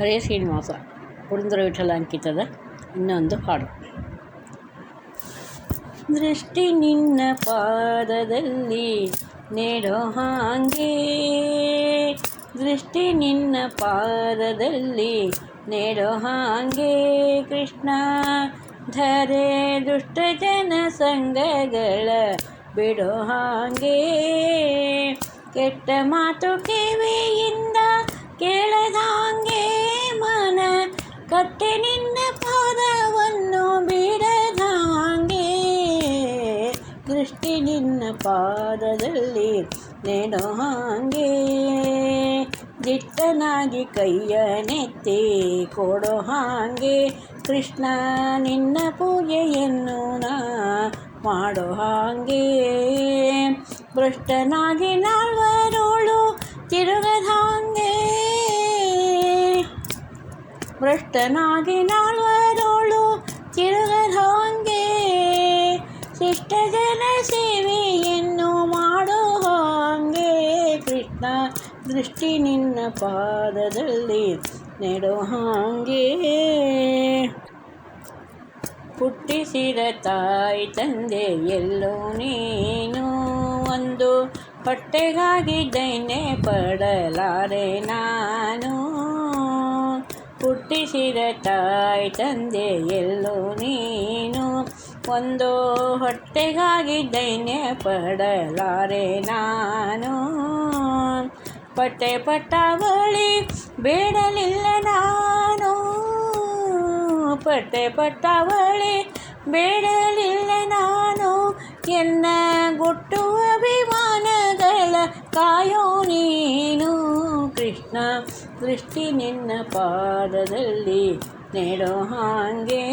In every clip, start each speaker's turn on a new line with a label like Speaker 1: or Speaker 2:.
Speaker 1: ಹರೇ ಶ್ರೀನಿವಾಸ, ಪುರಂದರ ವಿಠಲ ಅಂಕಿತದ ಇನ್ನೊಂದು ಹಾಡು. ದೃಷ್ಟಿ ನಿನ್ನ ಪಾದದಲ್ಲಿ ನೆಡೋ ಹಾಗೆ, ದೃಷ್ಟಿ ನಿನ್ನ ಪಾದದಲ್ಲಿ ನೆಡೋ ಹಾಂಗೆ ಕೃಷ್ಣ. ಧರೆ ದುಷ್ಟ ಜನ ಸಂಘಗಳ ಬಿಡೋ ಹಾಗೆ, ಕೆಟ್ಟ ಮಾತು ಕೇವೆಯಿಂದ ಕೇಳದಾಂಗೆ ಮನ ಕಟ್ಟೆ ನಿನ್ನ ಪಾದವನ್ನು ಬಿಡದಾಂಗೆ ದೃಷ್ಟಿ ನಿನ್ನ ಪಾದದಲ್ಲಿ ನೆನೋ ಹಾಗೆ. ದಿಟ್ಟನಾಗಿ ಕೈಯ ನೆತ್ತಿ ಕೊಡೋ ಹಾಗೆ. ಕೃಷ್ಣ, ನಿನ್ನ ಪೂಜೆಯನ್ನು ನಾ ಮಾಡೋ ಹಾಗೆ. ಭ್ರಷ್ಟನಾಗಿ ನಾಲ್ವರೋಳು ತಿರುಗದಾಂಗೆ ಭ್ರಷ್ಟನಾಗಿ ನಾಲ್ವರೋಳು ತಿರುಗದಾಂಗೆ ಶಿಷ್ಟ ಜನ ಸೇವೆಯನ್ನು ಮಾಡೋ ಹಾಗೆ. ಕೃಷ್ಣ ದೃಷ್ಟಿ ನಿನ್ನ ಪಾದದಲ್ಲಿ ನೆಡೋ ಹಾಗೆ. ಹುಟ್ಟಿಸಿದ ತಾಯಿ ತಂದೆ ಎಲ್ಲೋ ನೀನು. ಒಂದು ಹೊಟ್ಟೆಗಾಗಿ ದೈನ್ಯ ಪಡಲಾರೆ ನಾನು. ಹುಟ್ಟಿಸಿದ ತಾಯಿ ತಂದೆ ಎಲ್ಲೋ ನೀನು. ಒಂದು ಹೊಟ್ಟೆಗಾಗಿ ದೈನ್ಯ ಪಡಲಾರೆ ನಾನು. ಪಟ್ಟೆ ಪಟ್ಟಾವಳಿ ಬೇಡಲಿಲ್ಲ ನಾನು. ಪಟ್ಟೆ ಪಟ್ಟಾವಳಿ ಬೇಡಲಿಲ್ಲ ನಾನು. ಎನ್ನ ಗುಟ್ಟು ಅಭಿಮಾನಗಳ ಕಾಯೋ ನೀನು. ಕೃಷ್ಣ ದೃಷ್ಟಿ ನಿನ್ನ ಪಾದದಲ್ಲಿ ನೆಡೋ ಹಾಗೆ.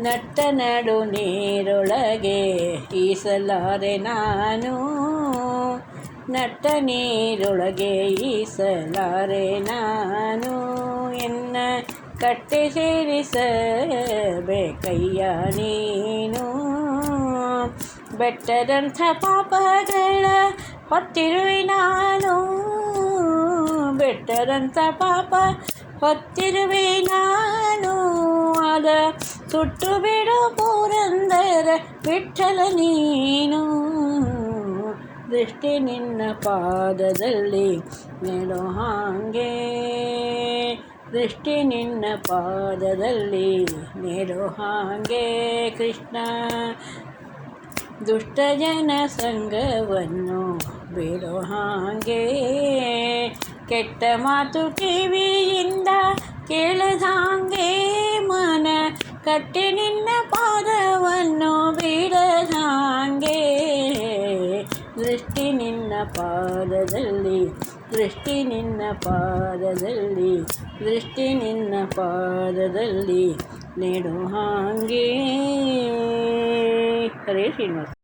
Speaker 1: ನಟ್ಟ ನಡು ನೀರೊಳಗೆ ಈಸಲಾರೆ ನಾನು. ನಟ್ಟ ನೀರೊಳಗೆ ಈಸಲಾರೆ ನಾನು. ಎನ್ನ ಕಟ್ಟೆ ಸೇರಿಸಬೇಕಯ್ಯ ನೀನು. ಬೆಟ್ಟದಂಥ ಪಾಪಗಳ ಹೊತ್ತಿರುವೆ ನಾನು ಬೆಟ್ಟದಂಥ ಪಾಪ ಹೊತ್ತಿರುವೆ ನಾನು ಅದ ಸುಟ್ಟು ಬಿಡು ಪುರಂದರ ವಿಠಲ ನೀನು ದೃಷ್ಟಿ ನಿನ್ನ ಪಾದದಲ್ಲಿ ನೆಡೋ ಹಾಗೆ ದೃಷ್ಟಿ ನಿನ್ನ ಪಾದದಲ್ಲಿ ನೆಡೋ ಹಾಗೆ ಕೃಷ್ಣ ದುಷ್ಟ ಜನ ಸಂಘವನ್ನು ಬಿಡೋ ಹಾಗೆ. ಕೆಟ್ಟ ಮಾತು ಕಿವಿಯಿಂದ ಕೇಳದಾಂಗೆ ಮನ ಕಟ್ಟಿ ನಿನ್ನ ಪಾದವನ್ನು ಬಿಡದಾಂಗೆ ದೃಷ್ಟಿ ನಿನ್ನ ಪಾದದಲ್ಲಿ, ದೃಷ್ಟಿ ನಿನ್ನ ಪಾದದಲ್ಲಿ, ದೃಷ್ಟಿ ನಿನ್ನ ಪಾದದಲ್ಲಿ ನೆಡು ಹಾಗೆ. ಹರೇ ಶ್ರೀನಿವಾಸ